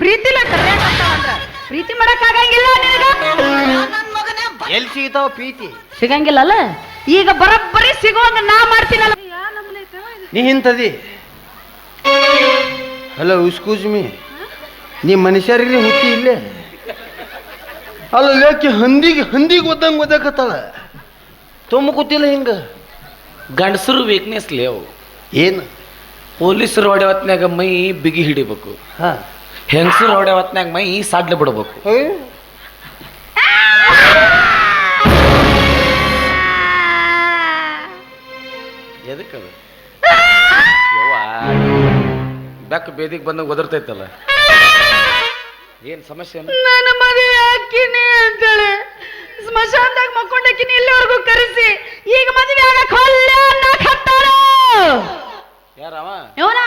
ಪ್ರೀತಿಲ ಕರ್ಯಾಕತ್ತಾವಂದ್ರ ಪ್ರೀತಿ ಮಾಡಕ್ ಆಗಂಗಿಲ್ಲ ನಿನಗ? ಎಲ್ಲಿ ಸಿಗ್ತಾವ ಪ್ರೀತಿ? ಸಿಗಂಗಿಲ್ಲಲ್ಲ? ಈಗ ಬರೋಬ್ಬರಿ ಸಿಗೋಂಗ ನಾ ಮಾಡ್ತೀನಲ್ಲ. ನೀ ಹಿಂತದಿ ಹಲೋ ಉಸ್ಕೂಜ್ ಮೀ ನೀ ಮನುಷ್ಯರಿಗೆ ಹುಟ್ಟಿ ಇಲ್ಲೇ? ಅಲ್ಲ ಯಾಕೆ ಹಂದಿಗೆ ಹಂದಿಗೆ ಒದ್ದಂಗೆ ಓದಕತ್ತಾಳ ತುಂಬ ಗೊತ್ತಿಲ್ಲ ಹಿಂಗ? ಗಂಡಸರು ವೀಕ್ನೆಸ್ ಲೇವು ಏನು? ಪೊಲೀಸರು ಹೊಡೆ ಹೊತ್ನ್ಯಾಗ ಮೈ ಬಿಗಿ ಹಿಡಿಬೇಕು. ಹಾ. ಹೆಂಗಸರು ಹೊಡೆ ಹೊತ್ನಾಗ ಮೈ ಸಾಡ್ಲಿ ಬಿಡ್ಬೇಕು. ಎದಕ್ಕದು ಬೆಕ್ಕ ಬೇದಿಗೆ ಬಂದಂಗೆ ಒದರ್ತೈತಲ್ಲ. ಏನು ಸಮಸ್ಯೆ? ನನ್ನ ಮದುವೆ ಹಾಕಿನಿ ಅಂತೇಳಿ. ಸ್ಮಶಾನದಾಗ ಮಕ್ಕೊಂಡಕ್ಕಿನಿ ಇಲ್ಲಿವರೆಗೂ ಕರೆಸಿ. ಈಗ ಮದುವೆ ಆಗಕ್ಕೆ ಹೊಲ್ಲೆ ಅನ್ನಕ್ ಹತ್ತಾರ ಯಾರವ? ಇವನ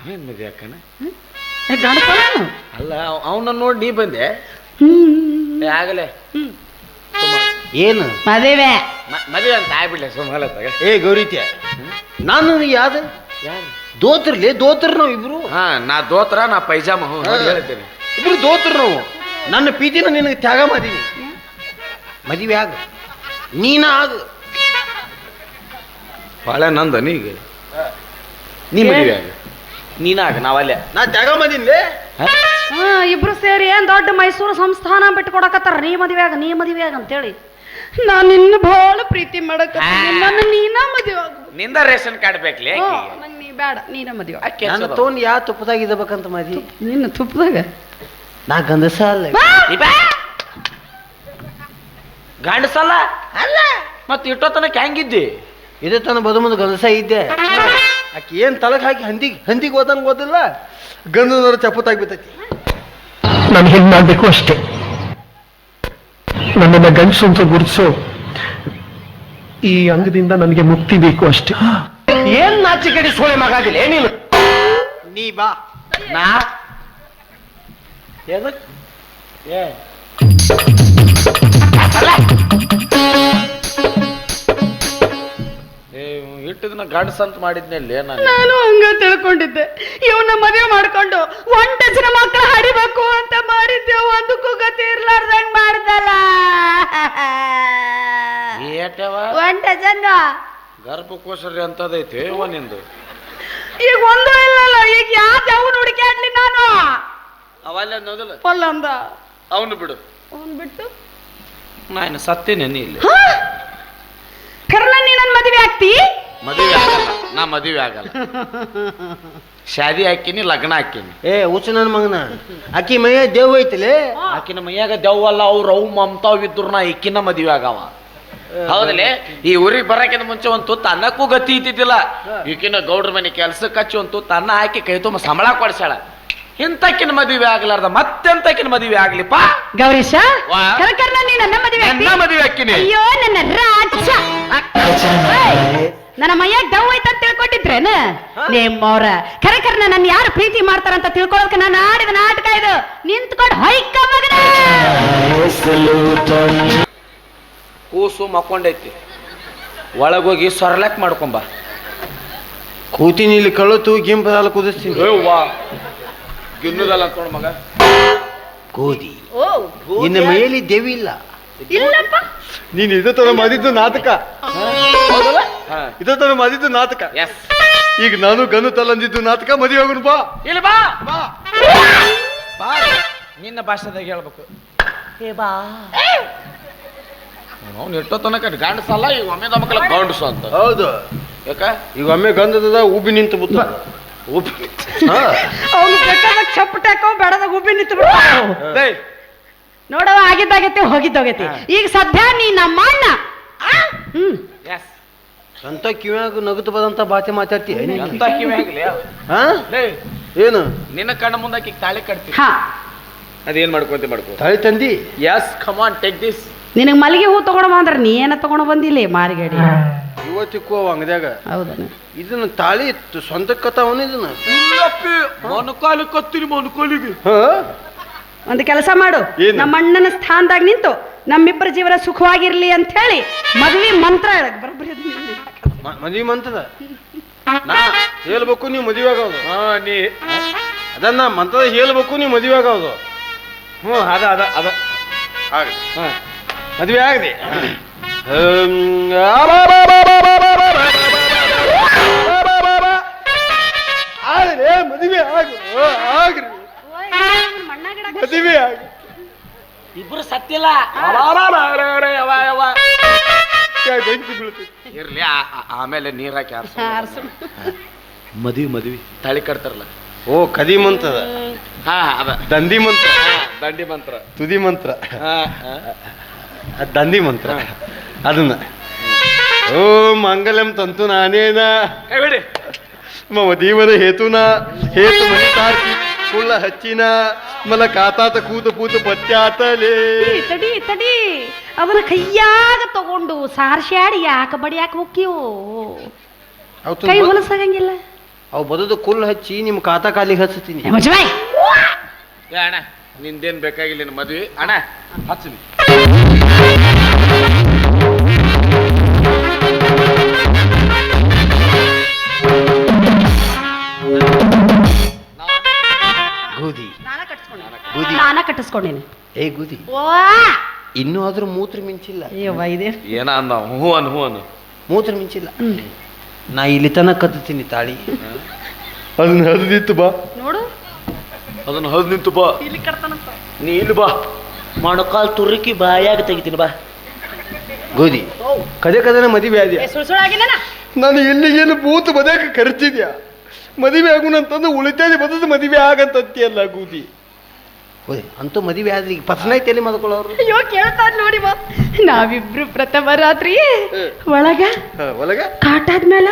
ಅವೇನ್ ಮದ್ವೆ ಅಕ್ಕನ ಗಂಡಸನು ಅಲ್ಲ ಅವನ ನೋಡಿ ನೀ ಬಂದೆ. ಆಗಲೇ. ಏನು? ಮದುವೆ. ಮದುವೆ ಅಂತ ಆಗ್ಬಿಡ್ಲೆ ಸುಮಾಲ ತಗ ಏ ಗೌರಿತ್ಯ ನಾನು ಯಾವ್ದು ಯಾರು? ದೋತ್ರಲಿ ದೋತ್ರ ನಾವು ಇಬ್ರು. ಹಾ ನಾ ದೋತ್ರ ನಾ ಪೈಜಾಮ ಹೇಳ್ತೇನೆ ಇಬ್ರು ದೋತ್ರ ನಾವು. ನನ್ನ ಪೀತಿನ ನಿನಗೆ ತ್ಯಾಗ ಮಾಡಿದೀನಿ. ಮದುವೆ ಆಗ. ನೀನ ಆಗ. ಭಾಳ ನಂದ ನೀಗ ನೀ ಮದುವೆ ಆಗ. ನೀನಾಗ ನಾವಲ್ಲೇ. ನಾ ತ್ಯಾಗ ಬಂದಿನ್ಲೇ? ಹಾ? ಇಬ್ರು ಸೇರಿ ಏನ್ ದೊಡ್ಡ ಮೈಸೂರು ಸಂಸ್ಥಾನ ಬಿಟ್ಟು ಕೊಡಕತ್ತಾರ ನೀ ಮದುವೆ ಆಗ ನೀ ಮದುವೆ ಆಗ ಅಂತೇಳಿ. ನಾನು ನಿನ್ನ ಬಹಳ ಪ್ರೀತಿ ಮಾಡಕ ನನ್ನ ನೀನ ಮದುವೆ ನಿಂದ ರೇಷನ್ ಕಾರ್ಡ್ ಬೇಕ್ಲಿ ನಂಗೆ ನೀ ಬೇಡ ನೀನ ಮದುವೆ ಆಗ. ನಾನು ತೊಗೊಂಡು ಯಾವ ತುಪ್ಪದಾಗ ಇದಬೇಕಂತ ಮದಿ? ನಿನ್ನ ತುಪ್ಪದಾಗ ನಾ ಗಂಧಸ ಅಲ್ಲ. ಗಂಡಸಲ್ಲ? ಅಲ್ಲ. ಮತ್ತೆ ಇಟ್ಟೋ ತನಕ ಹೆಂಗಿದ್ದಿ? ಇದೇ ತನ ಬದು ಮುಂದೆ ಗಂಧಸ ಇದ್ದೆ. ಆಕೆ ಏನ್ ತಲಕ್ ಹಾಕಿ ಹಂದಿಗೆ ಹಂದಿಗೆ ಓದಂಗೆ ಓದಿಲ್ಲ? ಗಂಧದವ್ರ ಚಪ್ಪತ್ತಾಗಿ ಬಿತ್ತೈತಿ ನಾನು ಹೆಂಗ್ ಮಾಡಬೇಕು ಅಷ್ಟೇ. ನನ್ನನ್ನು ಗಂಡಸು ಅಂತ ಗುರುತಿಸೋ ಈ ಅಂಗದಿಂದ ನನಗೆ ಮುಕ್ತಿ ಬೇಕು ಅಷ್ಟೇ. ಏನ್ ನಾಚಿ ಕಡೆ ಸೋಳೆ ಮಗಾಗಿಲ್ಲ ಏನಿಲ್ಲ? ನೀ ಬಾ. ನಾ? ಎದಕ್? ಏ. ಇಟ್ಟಿದ್ನ ಗಂಡಸ ಅಂತ ಮಾಡಿದ್ನಲ್ಲಿ ನಾನು? ನಾನು ಹಂಗ ತಿಳ್ಕೊಂಡಿದ್ದೆ. ಇವನ್ನ ಮದುವೆ ಮಾಡ್ಕೊಂಡು ಒಂಟ ಜನ ಮಕ್ಕಳ ಹಡಿಬೇಕು ಅಂತ ಮಾಡಿದ್ದೆ. ಒಂದಕ್ಕೂ ಗತಿ ಇರ್ಲಾರ್ದಂಗ್ ಮಾಡ್ದಲ್ಲ. ಏಟವ? ಒಂಟ ಜನ. ಗರ್ಭಕೋಶರಿ ಅಂತದೈತಿ ನಿಂದು? ಈಗ ಒಂದು ಇಲ್ಲಲ್ಲ ಈಗ ಯಾವ್ದು ಯಾವನ್ ಹುಡುಕಾಡ್ಲಿ ನಾನು? ಅವಲ್ಲ ಅನ್ನೋದಿಲ್ಲ ಪಲ್ಲ ಅಂದ ಅವನು ಬಿಡು. ಅವನ್ ಬಿಟ್ಟು? ನಾನು ಸತ್ತೇನೆ ನೀ ಇಲ್ಲಿ. ಕರ್ಲ ನೀ ನನ್ನ ಮದುವೆ ಆಗ್ತಿ? ಮದುವೆ ಆಗಲ್ಲ. ನಾ ಮದುವೆ ಆಗಲ್ಲ. ಶಾದಿ ಹಾಕಿನಿ ಲಗ್ನ ಹಾಕಿನಿ. ಏ ಹುಚ್ಚ ನನ್ನ ಮಗನ. ಆಕಿ ಮೈಯ ದೇವ್ ಐತಿಲೆ? ಆಕಿನ ಮೈಯಾಗ ದೆವ್ವಲ್ಲ ಅವ್ರು ಅವು ಮಮತಾವ್ ಇದ್ರು ನಾ ಇಕ್ಕಿನ ಮದುವೆ ಆಗವ. ಹೌದಲೇ? ಈ ಊರಿಗೆ ಬರಕಿನ ಮುಂಚೆ ಒಂದು ತುತ್ತ ಅನ್ನಕ್ಕೂ ಗತಿ ಇದ್ದಿದ್ದಿಲ್ಲ. ಈಕಿನ ಗೌಡ್ರ ಮನೆ ಕೆಲ್ಸಕ್ಕೆ ಹಚ್ಚಿ ಒಂದು ತುತ್ತ ಅನ್ನ ಹಾಕಿ ಕೈ ತುಂಬ ಸಂಬಳ ಕೊಡ್ಸಾಳ ಇಂತಕ್ಕಿನ ಮದುವೆ ಆಗ್ಲಾರ್ದ ಮತ್ತೆಂತಕ್ಕಿನ ಮದುವೆ ಆಗ್ಲಿಪ್ಪ? ಗೌರೀಶ ವಾ. ಕರ್ಲ ನೀ ನನ್ನ ಮದುವೆ ಆಗ್ತಿ ನನ್ನ ಮದುವೆ ಹಾಕಿನಿ. ಅಯ್ಯೋ ನನ್ನ ರಾಜ ಏಯ್, ನನ್ನ ಮೈಯಾಗ ದವ್ ಐತ ಅಂತ ತಿಳ್ಕೊಂಡಿದ್ರೇನ? ನಿಮ್ಮವ್ರ ಖರೆ ಖರೆ ನನ್ನ ಯಾರು ಪ್ರೀತಿ ಮಾಡ್ತಾರಂತ ತಿಳ್ಕೊಳಕ್ ನಾನು ಆಡಿದ ನಾಟಕ ಇದು. ನಿಂತ್ಕೊಂಡು ಹೊಯ್ಕ ಮಗನ! ಕೂಸು ಮಕ್ಕೊಂಡೈತಿ. ಒಳಗೋಗಿ ಸೊರ್ಲಕ್ ಮಾಡ್ಕೊಂಬ. ಕೂತೀನಿ ಇಲ್ಲಿ ಕಳುತು ಗಿಂಪದಲ್ಲಿ ಕುದಿಸ್ತೀನಿ. ವಾ ಗಿನ್ನದಲ್ಲ ಅಂತೋಣ ಮಗ. ಕೂದಿ. ಇನ್ನು ಮೇಲಿ ದೇವಿ ಇಲ್ಲ ಇಲ್ಲಪ್ಪ. ನೀನ್ ಇದೇ ತರ ಮಾಡಿದ್ದು ನಾಟಕ. ಹೌದಲ್ಲ? ಇದೇ ತರ ಮಾಡಿದ್ದು ನಾಟಕ. ಎಸ್ ಈಗ ನಾನು ಗನು ತಲಂದಿದ್ದು ನಾಟಕ ಮದುವೆ ಹೋಗುನು ಬಾ. ಇಲ್ಲಿ ಬಾ. ಬಾ. ನಿನ್ನ ಭಾಷೆದಾಗ ಹೇಳ್ಬೇಕು. ಏ ಬಾ. ಅವ್ನು ಎಷ್ಟೋ ತನಕ ಗಂಡಸಲ್ಲ ಈಗ ಒಮ್ಮೆ ಮಕ್ಕಳ ಗಂಡಸು ಅಂತ. ಹೌದು. ಯಾಕ? ಈಗ ಒಮ್ಮೆ ಗಂಧದ ಉಬ್ಬಿ ನಿಂತು ಬಿತ್ತ ಉಬ್ಬಿ ಅವ್ನು ಬೇಕಾದಾಗ ಚಪ್ಪಟಾಕೋ ಬೇಡದಾಗ ಉಬ್ಬಿ ನಿಂತು ಬಿಡ್ತಾವ ನೋಡವ ಆಗಿದ್ದಾಗೈತಿ ಹೋಗಿದ್ದೋಗೈತಿ. ಈಗ ಸದ್ಯ ನೀ ನಮ್ಮ ಅಣ್ಣ. ಹ್ಮ್. ಅಂತ ಕಿವ್ಯಾಗ ನಗುತ್ತು ಬದಂತ? ಎಂತ ಕಿವಿ ಹಾ? ಲೇ, ಏನು? ನಿನ್ನ ಕಣ್ಣ ಮುಂದಾಕಿ ತಾಳಿ ಕಟ್ತಿ. ಹಾ. ಅದೇನ್ ಮಾಡ್ಕೊಂತ ಮಾಡ್ಕೊ? ತಾಳಿ ತಂದಿ? Yes come on take this ನಿನಗೆ ಮಲ್ಲಿಗೆ ಹೂ ತಗೊಂಡ ಅಂದ್ರೆ ನೀ ಏನ ತಗೊಂಡ ಬಂದಿಲ್ಲ ಮಾರಿಗಡಿ? ಇವತ್ತಿಕ್ಕೋ ಅಂಗದಾಗ ಹೌದನ? ಇದನ್ನ ತಾಳಿ ಇತ್ತು ಸ್ವಂತ ಕಥಾವನ ಇದನ್ನ. ಮೊನಕಾಲಿ ಕತ್ತಿರಿ ಮೊನಕಾಲಿಗೆ. ಹಾ? ಒಂದು ಕೆಲಸ ಮಾಡು. ಏನು? ನಮ್ಮ ಅಣ್ಣನ ಸ್ಥಾನದಾಗ ನಿಂತು ನಮ್ಮಿಬ್ಬರ ಜೀವನ ಸುಖವಾಗಿರ್ಲಿ ಅಂತ ಹೇಳಿ ಮದ್ವಿ ಮಂತ್ರ ಹೇಳಕ್ ಬರೋಬ್ಬರಿ ಅದು ಮಂತ್ರದ ಮ- ಮದ್ವಿ ಮಂತದ ನಾ ಹೇಳ್ಬೇಕು ನೀವು ಮದುವೆ ಆಗೋದು. ಹಾ ನೀ ಅದನ್ನ ಮಂತ್ರದ ಹೇಳ್ಬೇಕು ನೀವು ಮದುವೆ ಆಗೋದು. ಹ್ಞೂ ಅದ ಅದ ಅದ. ಆಗಲಿ ಹಾಂ. ಮದುವೆ ಆಗಲಿ. ಆಗ್ರಿ ಮದುವೆ ಆಗ ಇಬ್ರು ಸತ್ತಿಲ್ಲ ಬೆಂಕಿ ಇರ್ಲಿ ಆ- ಆ- ಆಮೇಲೆ ನೀರ್ ಹಾಕಿ ಆರ್ಸು ಮದ್ವಿ ಮದ್ವಿ ತಾಳಿ ಕಟ್ತಾರಲ್ಲ ಓ ಕದಿ ಮಂತ್ರದ ಹಾ ಅದ ದಂದಿ ಮಂತ್ರ ಹಾ, ದಂಡಿ ಮಂತ್ರ ತುದಿ ಮಂತ್ರ ಹಾ, ಹಾ. ಅದ್ ದಂದಿ ಮಂತ್ರ ಅದನ್ನ ಓ ಮಂಗಲಂ ತಂತು ನಾನೇನ ಕೈ ಬಿಡಿ ಮಮ ದೇವರ ಹೇತುನ ಹೇತು ಮಣಿತಾರ್ತಿ ಕುಳ್ಳ ಹಚ್ಚಿನ ಮಲ ಕಾತಾತ ಕೂತು ಕೂತು ಪತ್ಯಾತಲೇ ತಡಿ ತಡಿ ಅವನ ಕೈಯಾಗ ತಗೊಂಡು ಸಾರ್ಸ್ಯಾಡಿ ಯಾಕ ಬಡಿಯಾಕ ಯಾಕೆ ಅವು ಕೈ ಹೊಲಸಾಗಂಗಿಲ್ಲ. ಅವು ಬದದು ಕುಲ್ ಹಚ್ಚಿ ನಿಮ್ಮ ಕಾತಾ ಕಾಲಿಗೆ ಹಚ್ತೀನಿ. ಮುಚ್ಚಬಾಯ್ ಏ ಅಣ್ಣ ನಿಂದೇನ್ ಬೇಕಾಗಿಲ್ಲ ನಿನ್ ಮದ್ವಿ? ಅಣ್ಣ ಹಚ್ಚಲಿ ನಾನ ಕಟ್ಟಿಸ್ಕೊಂಡೇನಿ ಏ ಗುದಿ. ಇನ್ನೂ ಆದ್ರೂ ಮೂತ್ರ ಮಿಂಚಿಲ್ಲ. ಅಯ್ಯವ್ವ ಇದೇ. ಏನ ಅಂದ? ಹೂ ಅನ್ ಹೂ ಅನು. ಮೂತ್ರ ಮಿಂಚಿಲ್ಲ. ನಾ ಇಲ್ಲಿ ತನಕ ಕತ್ತೀನಿ ತಾಳಿ. ಅದನ್ನ ಹರಿದಿತ್ತು ಬಾ. ನೋಡು. ಅದನ್ನ ಹದ್ ನಿಂತು ಬಾ. ಇಲ್ಲಿ ಕಟ್ತಾನಂತ. ನೀ ಇಲ್ಲಿ ಬಾ. ಮೊಣಕಾಲ್ ತುರುಕಿ ಬಾಯಾಗ ತೆಗಿತೀನಿ ಬಾ. ಗೋಧಿ ಕದೆ ಕದನ ಮದುವೆ ಆದ್ಯಾ? ನಾನು ಇಲ್ಲಿ ಏನು ಬೂತ್ ಬದಕ ಕರಿತಿದ್ಯಾ ಮದುವೆ ಆಗುನಂತಂದು ಉಳಿತಾಯ ಬದದು ಮದುವೆ ಆಗಂತಂತಿಯಲ್ಲ ಗೂದಿ. ಹೋಯ್ ಅಂತೂ ಮದುವೆ ಆದ್ರೆ ಈಗ ಪಸನೈತೆ ಎಲ್ಲಿ ಮದ್ಕೊಳ್ಳೋರು ಅಯ್ಯೋ ಕೇಳ್ತಾರ ನೋಡಿ ಬಾ. ನಾವಿಬ್ರು ಪ್ರಥಮ ರಾತ್ರಿ ಒಳಗ ಒಳಗ? ಕಾಟಾದ್ಮೇಲ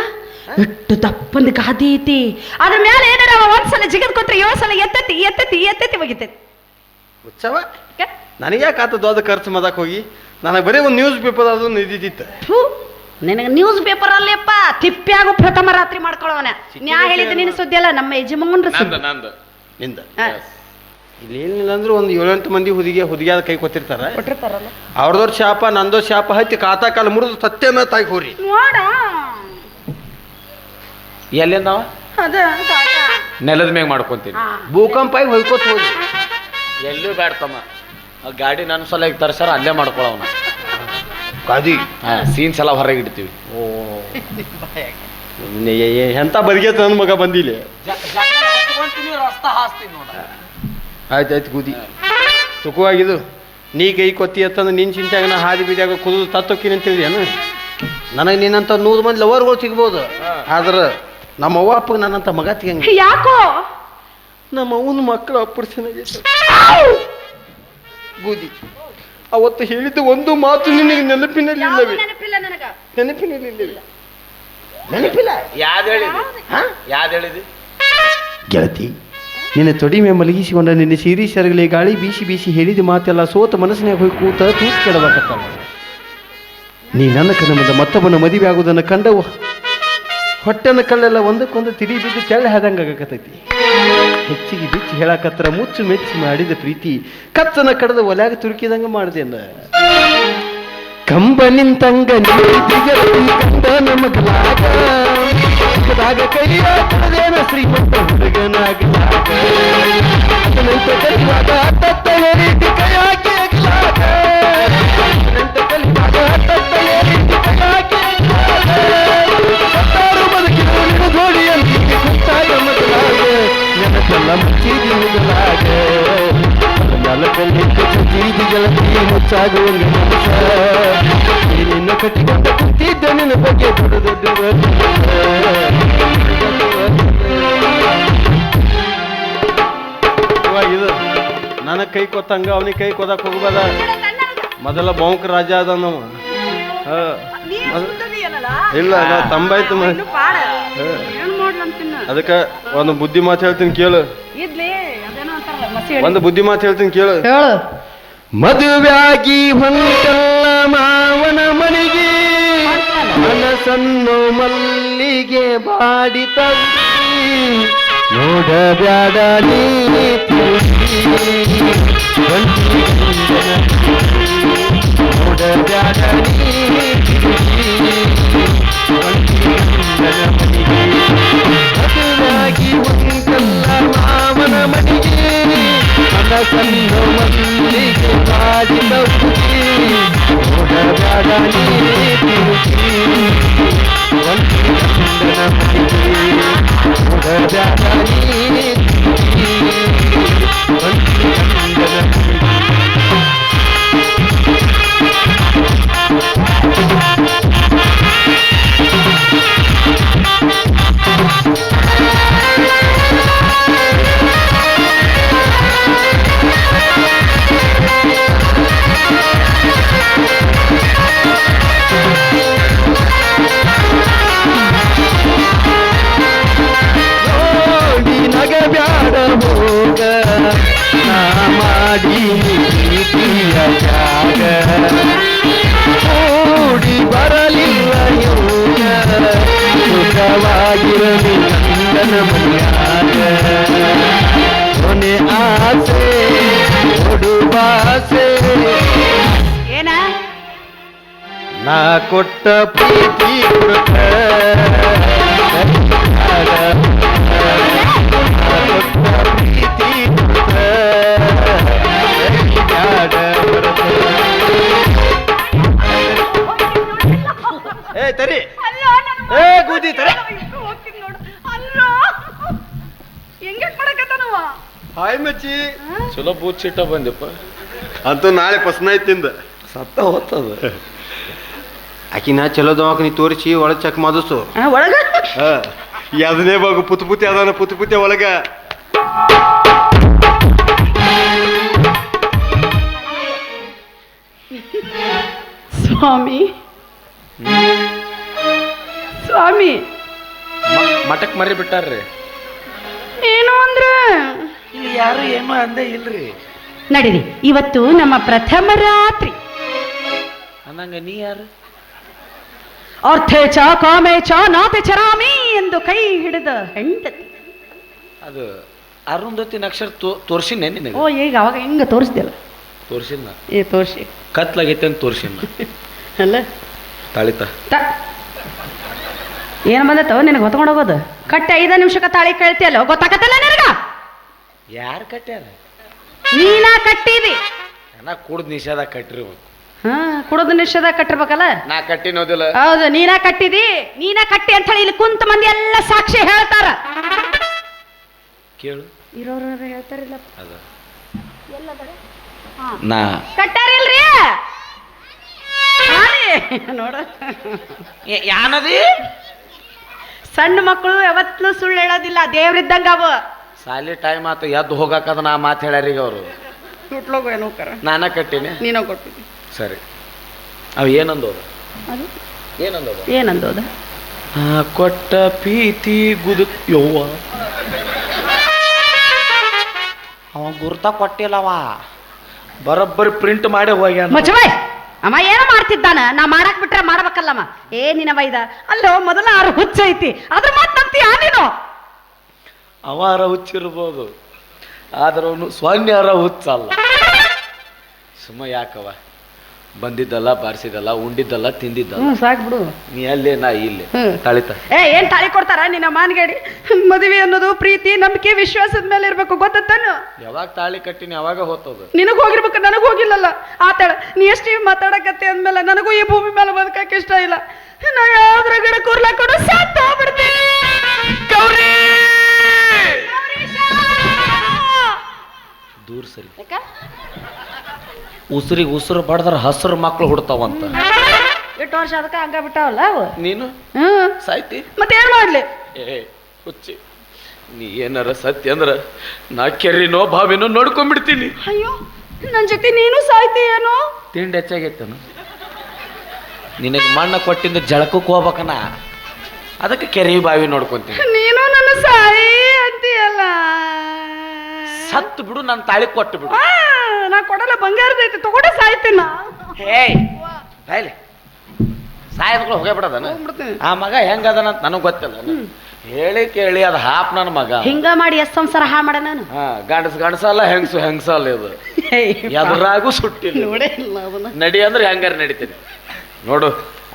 ಇಟ್ಟು ದಪ್ಪಂದು ಗಾದಿ ಐತಿ. ಅದ್ರ ಮೇಲೆ ಏನಾರ ಒಂದ್ಸಲ ಜಿಗದ್ ಕೊಟ್ರೆ ಏಳು ಸಲ ಎತ್ತತಿ ಎತ್ತತಿ ಎತ್ತತಿ ಒಗಿತೈತಿ ಉತ್ಸವ ನನಗೆ ಯಾಕೆ ಆತ ದೊಡ್ಡ ಖರ್ಚು ಮದಕ್ಕೆ ಹೋಗಿ? ನನಗೆ ಬರೀ ಒಂದು ನ್ಯೂಸ್ ಪೇಪರ್ ಅದು ಇದ್ದಿತ್ತು. ನಿನಗೆ ನ್ಯೂಸ್ ಪೇಪರ್ ಅಲ್ಲೇಪ್ಪ ತಿಪ್ಪ್ಯಾಗು ಪ್ರಥಮ ರಾತ್ರಿ ಮಾಡ್ಕೊಳ್ಳೋನ ನ್ಯಾ ಹೇಳಿದ ನಿನ್ನ ಸುದ್ದಿ ಅಲ್ಲ ನಮ್ಮ ಯಜಮಾನ್ರ ನಂದು ಸುದ್ದಿ. ನಂದು. ನಿಂದ? ಇಲ್ಲಿ ಏನಿಲ್ಲ ಅಂದ್ರೆ ಒಂದು ಏಳೆಂಟು ಮಂದಿ ಹುದುಗಿ ಹುದುಗಿಯಾದ ಕೈ ಕೊತ್ತಿರ್ತಾರೆ. ಕೊಟ್ಟಿರ್ತಾರಲ್ಲ? ಅವ್ರದವ್ರ ಶಾಪ ನಂದೋ ಶಾಪ ಹತ್ತಿ ಕಾತಾ ಕಾಲ ಮುರಿದು ಸತ್ಯನ ತಾಯಿ ಹೋರಿ. ನೋಡ. ಎಲ್ಲಿಂದ ಅವ? ಅದ ನೆಲದ ಮ್ಯಾಗ ಮಾಡ್ಕೊಂತೀನಿ. ಭೂಕಂಪ ಆಗಿ ಹೊಯ್ಕೋತ ಹೋಗಿ. ಎಲ್ಲೂ ಬ್ಯಾಡ್ತಮ್ಮ ಆ ಗಾಡಿ ನನ್ನ ಸಲ ಈಗ ತರ್ಸಾರ ಅಲ್ಲೇ ಮಾಡ್ಕೊಳವನ ಕಾದಿ ಹಾ ಸೀನ್ಸ್ ಎಲ್ಲ ಹೊರಗೆ ಇಡ್ತೀವಿ. ಎಂತ ಬದಿಗೆ ನನ್ನ ಮಗ ಬಂದಿಲ್ಲ ರಸ್ತಾ ಹಾಸ್ತೀನಿ ನೋಡ. ಆಯ್ತು ಆಯ್ತು ಗುದಿ. ತುಕುವಾಗಿದು ನೀ ಕೈ ಕೊತ್ತಿ ಅಂತಂದ್ರೆ ನಿನ್ನ ಚಿಂತ್ಯಾಗ ನಾ ಹಾದಿ ಬೀದಿಯಾಗ ಕುದು ತತ್ತೊಕ್ಕಿನ ಅಂತ ಹೇಳಿದ್ಯಾನ ನನಗೆ ನಿನ್ನಂಥ ನೂರು ಮಂದಿ ಲವರ್ಗಳು ಸಿಗ್ಬೋದು. ಆದ್ರೆ ನಮ್ಮ ಅವ್ವ ಅಪ್ಪಗೆ ನನ್ನಂತ ಮಗ ತಿಂಗ ಯಾಕೋ? ನಮ್ಮ ಅವನ ಮಕ್ಕಳು ಆಗೈತೆ ಬೂದಿ ಅವತ್ತು ಹೇಳಿದ್ದು ಒಂದು ಮಾತು ನಿನಗೆ ನೆನಪಿನಲ್ಲಿ ಇಲ್ಲವೇ? ನೆನಪಿಲ್ಲ ನನಗ? ನೆನಪಿನಲ್ಲಿ ಇಲ್ಲವೇ? ನೆನಪಿಲ್ಲ? ಯಾವ್ದು ಹೇಳಿದಿ? ಹಾ? ಯಾವ್ದು ಹೇಳಿದಿ? ಗೆಳತಿ ನಿನ್ನ ತೊಡಿ ಮೇ ಮಲಗಿಸಿಕೊಂಡ ನಿನ್ನ ಸೀರಿ ಸರಗಲಿ ಗಾಳಿ ಬೀಸಿ ಬೀಸಿ ಹೇಳಿದ ಮಾತೆಲ್ಲ ಸೋತ ಮನಸ್ಸಿನಾಗ ಹೋಗಿ ಕೂತ ತೂತು ಕೆಡಬೇಕತ್ತವ ನೀ ನನ್ನ ಕಣ್ಣ ಮತ್ತೊಬ್ಬನ ಮದುವೆ ಆಗುವುದನ್ನು ಕಂಡವು. ಹೊಟ್ಟೆನ ಕಳ್ಳೆಲ್ಲ ಒಂದಕ್ಕೊಂದು ತಿಳಿ ಬಿದ್ದು ತೆಳ್ಳೆ ಹಾದಂಗ ಆಗಕತ್ತೈತಿ. ಹೆಚ್ಚಿಗೆ ಬಿಚ್ಚಿ ಹೇಳಕತ್ರ ಮುಚ್ಚು ಮೆಚ್ಚಿ ಮಾಡಿದ ಪ್ರೀತಿ ಕತ್ತನ ಕಡದ ಒಲ್ಯಾಗ ತುರುಕಿದಂಗ ಮಾಡ್ದೇನ. ಕಂಬ ನಿಂತಂಗ ನಿಂತಿದ್ದಿ ಗೆಳತಿ ಕಂಡ ನಮಗಲಾಗ. ಕದಾಗ ಕೈಯ ಕಡದೇನ ಶ್ರೀಮಂತ ಹುಡುಗನಾಗಲಾಗ ಅದನಂತ ಕಲಿಯುವಾಗ ತತ್ತ ಏರಿಸಿ ಕೈ ಹಾಕಿ ಅಗಲಾಗ. ಅದನಂತ ಕಲಿಯುವಾಗ ತತ್ತ ಏರಿಸಿ ಕೈ ಹಾಕಿ ಅಗಲಾಗ. ಸತ್ತಾರು ಬದುಕಿರು ನಿನ್ನ ಜೋಡಿಯಲ್ಲಿ ಮುಕ್ತಾಯ ಮಗಲಾಗ ನೆನಪೆಲ್ಲ ಮುಚ್ಚಿದಿ ಮುಗಲಾಗ ನೆಲಕಲ್ಲಿ ಚೀದಿ ಗೆಳತಿ ಮುಚ್ಚಾಗುವಂಗ ಮನಸ ನಿನ್ನ ಕಟ್ಟಿಕೊಂಡ ಕುಂತಿದ್ದ ನಿನ್ನ ಬಗ್ಗೆ ದೊಡ್ಡ ದೊಡ್ಡ ನನ್ನ ಕೈ ಕೊತ್ತಂಗ ಅವನಿಗೆ ಕೈ ಕೊದಕ್ ಹೋಗ್ಬೇಡ. ಮೊದಲ ಬೌಂಕ್ ರಾಜ ಅದ ನಾವು ಇಲ್ಲ ನಾ ತಂಬಾಯ್ತು ಅದಕ್ಕೆ ಒಂದು ಬುದ್ಧಿ ಮಾತು ಹೇಳ್ತೀನಿ ಕೇಳು. ಒಂದು ಬುದ್ಧಿ ಮಾತು ಹೇಳ್ತೀನಿ ಕೇಳು. ಹೇಳು. ಮದುವೆಯಾಗಿ ಹೊಂಟಲ್ಲ ಮಾವನ ಮನೆಗೆ. ಮನಸ್ಸನ್ನು ಮಲ್ಲಿಗೆ ಬಾಡಿ ತಗ್ಗಿ ನೋಡಬ್ಯಾಡ ನೀ ನೋಡಬ್ಯಾಡ ನೀ ಮಾವನ ಮನೆಗೆ. ಮನಸ್ಸನ್ನು ಮಂದಿಗೆ ಮಾಡಿದ ಬುದ್ಧಿ ನೋಡಬೇಡ ನೀ ತಿರುಗಿ ಒಂದು ಕೊಟ್ಟ ಪ್ರೀತಿ ಬರತ. ಏ ತರಿ. ಏ ಗೂದಿ ತರಿ. ಹಾಯ್ ಮಚ್ಚಿ. ಚಲೋ ಬೂತ್ ಚಿಟ್ಟ ಬಂದಿಪ್ಪ ಅಂತೂ ನಾಳೆ ಪಸ್ನ ತಿಂದ. ಸತ್ತ ಹೋಗ್ತದ ಆಕಿನ ಚಲೋ ದವಾಖಾನಿ ತೋರಿಸಿ ಒಳಗೆ ಚೆಕ್ ಮಾಡಿಸು. ಒಳಗ? ಯಾವ್ದನೇ ಬಾಗು ಪುತ್ ಪುತಿ ಅದಾನ ಪುತ್ ಪುತಿ ಒಳಗ. ಸ್ವಾಮಿ. ಸ್ವಾಮಿ. ಮಠಕ್ ಮರಿ ಬಿಟ್ಟಾರ್ರಿ. ಏನು ಅಂದ್ರೆ? ಇಲ್ಲಿ ಯಾರು ಏನು ಅಂದೇ ಇಲ್ರಿ. ನಡೀರಿ ಇವತ್ತು ನಮ್ಮ ಪ್ರಥಮ ರಾತ್ರಿ. ಅನ್ನಂಗ ನೀ ಯಾರು? ಅರ್ಥೇ ಚ ಕಾಮೇ ಚ ನಾತೆ ಚರಾಮಿ ಎಂದು ಕೈ ಹಿಡಿದ ಹೆಂಡತಿ. ಅದು ಅರುಂಧತಿ ನಕ್ಷತ್ರ ತೋರ್ಸಿನ ನಿನಗೆ? ಓ ಈಗ ಅವಾಗ ಹೆಂಗ ತೋರಿಸ್ದಿಲ್ಲ ತೋರ್ಸಿನ ಏ ತೋರಿಸಿ. ಕತ್ಲಾಗೈತೆ ಅಂತ ತೋರಿಸಿನ ಅಲ್ಲ. ತಾಳಿತ. ಏನು ಬಂದತ್ತವ ನಿನಗೆ ಹೊತ್ಕೊಂಡು ಹೋಗೋದು? ಕಟ್ಟೆ ಐದು ನಿಮಿಷಕ್ಕೆ ತಾಳಿ ಕೇಳ್ತಿಯಲ್ಲ? ಗೊತ್ತಾಗತ್ತಲ್ಲ ನಿನಗ? ಯಾರು ಕಟ್ಟ್ಯಾರ ನೀನಾ ಕಟ್ಟಿದಿ? ನಾ ಕುಡ್ದು ನಿಷೇಧ ಕಟ್ಟಿರ್ಬೇಕು. ಹಾ ಕುಡಿದ ನಿಶ್ಚಯದ ಕಟ್ಟಿರ್ಬೇಕಲ್ಲ? ನಾ ಕಟ್ಟಿನೋದಿಲ್ಲ. ಹೌದು ನೀನ ಕಟ್ಟಿದಿ? ನೀನ ಕಟ್ಟಿ ಅಂತ ಹೇಳಿ ಇಲ್ಲಿ ಕುಂತ ಮಂದಿ ಎಲ್ಲ ಸಾಕ್ಷಿ ಹೇಳ್ತಾರ. ಕೇಳು. ಇರೋರು ಹೇಳ್ತಾರಿಲ್ಲ. ಅದ. ನಾ. ಕಟ್ಟಾರಿಲ್ರಿ? ನೋಡ. ಯಾನದಿ? ಸಣ್ಣ ಮಕ್ಕಳು ಯಾವತ್ತೂ ಸುಳ್ಳು ಹೇಳೋದಿಲ್ಲ ದೇವ್ರಿದ್ದಂಗ ಅವ. ಸಾಲಿ ಟೈಮ್ ಆತ ಎದ್ದು ಹೋಗಾಕದ ನಾ ಮಾತು ಹೇಳ್ಯಾರೀಗ ಅವರು. ಹುಟ್ಲೋಗು ಏನೋ ಕರ ನಾನ ಕಟ್ಟಿನಿ. ನೀನೋ ಕೊಟ್ಟಿದ್ದಿ. ಸರಿ. ಅವ ಏನಂದೋದ? ಅದು? ಏನಂದೋದ? ಏನಂದೋದ? ಆ ಕೊಟ್ಟ ಪ್ರೀತಿ ಗುದು ಯವ್ವ. ಅವ ಗುರ್ತ ಕೊಟ್ಟಿಲ್ಲವ ಬರೋಬ್ಬರಿ ಪ್ರಿಂಟ್ ಮಾಡಿ ಹೋಗ್ಯಾನ. ಮಚ್ಚಬಾಯ್ ಅಮ್ಮ ಏನೋ ಮಾಡ್ತಿದ್ದಾನ. ನಾ ಮಾಡಕ್ ಬಿಟ್ರೆ ಮಾಡ್ಬೇಕಲ್ಲಮ್ಮ ಏ ನಿನವ ಇದ? ಅಲ್ಲೋ ಮೊದಲ ಆರು ಹುಚ್ಚ ಐತಿ. ಅದ್ರ ಮಾತಂತೀಯ ನೀನು? ಅವಾರ ಹುಚ್ಚಿರ್ಬೋದು ಆದ್ರೂ ಅವನು ಸ್ವನ್ಯಾರ ಹುಚ್ಚಲ್ಲ ಸುಮ್ಮ ಯಾಕವ ಬಂದಿದ್ದಲ್ಲ ಬಾರಿಸಿದಲ್ಲ ಉಂಡಿದ್ದಲ್ಲ ತಿಂದಿದ್ದಲ್ಲ. ಹ್ಞೂ ಸಾಕು ಬಿಡು. ನೀ ಅಲ್ಲೇ ನಾ ಇಲ್ಲಿ. ತಾಳಿತ. ಏ ಏನ್ ತಾಳಿ ಕೊಡ್ತಾರ ನಿನ್ನ ಮಾನ್ಗೇಡಿ? ಮದುವೆ ಅನ್ನೋದು ಪ್ರೀತಿ ನಂಬಿಕೆ ವಿಶ್ವಾಸದ ಮೇಲೆ ಇರ್ಬೇಕು ಗೊತ್ತಾನು ಯಾವಾಗ ತಾಳಿ ಕಟ್ಟಿನಿ ಯಾವಾಗ ಹೋತದು ನಿನಗ್ ಹೋಗಿರ್ಬೇಕು ನನಗ್ ಹೋಗಿಲ್ಲಲ್ಲ. ಆತಾಳ ನೀ ಎಷ್ಟು ಮಾತಾಡಕತ್ತೆ ಅಂದ್ಮೇಲೆ ನನಗೂ ಈ ಭೂಮಿ ಮೇಲೆ ಬದುಕಕ್ಕೆ ಇಷ್ಟ ಇಲ್ಲ. ನಾ ಯಾವ್ದ್ರ ಗಿಡ ಕೂರ್ಲಾ ಕೊಡು ಸತ್ತ ಹೋಗ್ಬಿಡ್ತೀನಿ ದೂರ ಸರಿ. ಉಸಿರಿಗೆ ಉಸಿರು ಬಡ್ದ್ರ ಹಸಿರು ಮಕ್ಳು ಹುಡ್ತಾವಂತ. ಎಷ್ಟು ವರ್ಷ ಅದಕ್ಕೆ ಹಂಗ ಬಿಟ್ಟಾವಲ್ಲ ಅವು? ನೀನು? ಹ್ಮ್. ಸಾಯ್ತಿ? ಮತ್ತೆ ಏನು ಮಾಡ್ಲಿ? ಏ ಹುಚ್ಚಿ ನೀ ಏನಾರ ಸತ್ಯ ಅಂದ್ರ ನಾ ಕೆರಿನೋ ಬಾವಿನೋ ನೋಡ್ಕೊಂಡ್ಬಿಡ್ತೀನಿ ಅಯ್ಯೋ ನನ್ನ ಜೊತೆ ನೀನು ಸಾಯ್ತಿ ಏನೋ? ತಿಂಡಿ ಹೆಚ್ಚಾಗೈತನು? ನಿನಗೆ ಮಣ್ಣ ಕೊಟ್ಟಿಂದ ಜಳಕಕ್ಕೆ ಹೋಗ್ಬೇಕನ? ಅದಕ್ಕೆ ಕೆರೆ ಬಾವಿ ನೋಡ್ಕೊಂತೀನಿ. ನೀನು ನನ್ನ ಸಾಯಿ ಸತ್ತು ಬಿಡು ನನ್ನ ತಾಳಿ ಕೊಟ್ಟು ಬಿಡು. ಆ, ನಾ ಕೊಡಲ್ಲ ಬಂಗಾರದೈತಿ ತಗೊಂಡೆ ಸಾಯ್ತೀನ. ಹೇಯ್ ಬಾಯ್ಲಿ ಸಾಯದ್ಗಳು ಹೋಗೇ ಬಿಡದನ ಆ ಮಗ ಹೆಂಗದನಂತ ನನಗೆ ಗೊತ್ತಿಲ್ಲ ಹೇಳಿ ಕೇಳಿ ಅದು ಹಾಪ್ ನನ್ನ ಮಗ. ಹಿಂಗ ಮಾಡಿ ಎಷ್ಟ್ ಸಂಸಾರ ಹಾ ಮಾಡ ನಾನು? ಹಾ ಗಂಡಸ ಗಂಡಸಲ್ಲ ಹೆಂಗಸು ಹೆಂಗಸಲ್ಲ ಇದು. ಎದುರಾಗೂ ಸುಟ್ಟಿಲ್ಲ ನೋಡೇ ಇಲ್ಲ ಅವನ. ನಡಿ ಅಂದ್ರೆ ಹೆಂಗಾರ ನಡಿತೀನಿ. ನೋಡು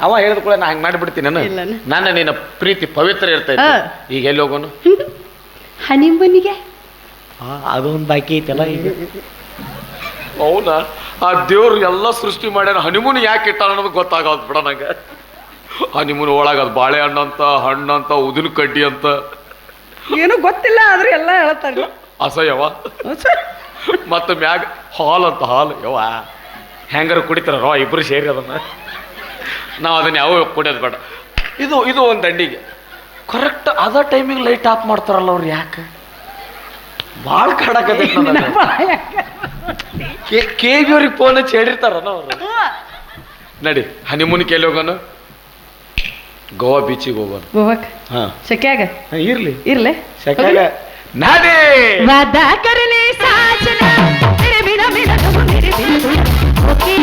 ಅವ ಹೇಳಿದ ಕೂಡ ನಾ ಹಂಗೆ ಮಾಡಿಬಿಡ್ತೀನಿ ನಾನು ಇಲ್ಲನ? ನನ್ನ ನಿನ್ನ ಪ್ರೀತಿ ಪವಿತ್ರ ಇರ್ತೈತಿ. ಹಾ. ಈಗ ಎಲ್ಲಿ ಹೋಗೋನು? ಹನಿಮನಿಗೆ? ಅದೊಂದು ಬಾಕಿ ಐತಲ್ಲ ಈಗ? ಅವನ ಆ ದೇವ್ರು ಎಲ್ಲ ಸೃಷ್ಟಿ ಮಾಡ್ಯಾನ. ಹನಿಮೂನ್ ಯಾಕೆ ಇಟ್ಟಾನ ಅನ್ನೋದು ಗೊತ್ತಾಗೋದು ಬಿಡ ನಂಗೆ. ಹನಿಮೂನ್ ಒಳಗೆ ಅದು ಬಾಳೆಹಣ್ಣು ಅಂತ ಹಣ್ಣು ಅಂತ ಉದಿನ ಕಡ್ಡಿ ಅಂತ. ಏನು ಗೊತ್ತಿಲ್ಲ ಆದ್ರೆ ಎಲ್ಲ ಹೇಳ್ತಾರೆ. ಅಸಹ್ಯವ? ಮತ್ತೆ ಮ್ಯಾಗ ಹಾಲ್ ಅಂತ ಹಾಲ್. ಯವ ಹೆಂಗಾರ ಕುಡಿತಾರ? ರೋ ಇಬ್ರು ಸೇರಿ ಅದನ್ನ. ನಾವು ಅದನ್ನ ಯಾವ ಕುಡಿಯೋದು ಬೇಡ. ಇದು ಇದು ಒಂದು ದಂಡಿಗೆ. ಕರೆಕ್ಟ್ ಅದ ಟೈಮಿಗೆ ಲೈಟ್ ಆಫ್ ಮಾಡ್ತಾರಲ್ಲ ಅವ್ರು ಯಾಕೆ? ಭಾಳ ಕಾಡಕತ್ತೆ ಕೆ ಬಿ ಅವ್ರಿಗೆ ಫೋನ್ ಹಚ್ಚಿ ಹೇಳಿರ್ತಾರನ ಅವರು ನಡಿ ಹನಿಮೂನ್ ಕೇಳಿ ಹೋಗೋಣ ಗೋವಾ ಬೀಚಿಗೆ ಹೋಗೋಣ ಗೋವಾಕ್ ಹಾ ಶಕ್ಯಾಗ ಇರ್ಲಿ ಇರ್ಲೆ ಸಕಾಗ ನಾದೇ वादा कर ले साजना तेरे बिना मेरा तुम मेरे बिन तुम ओके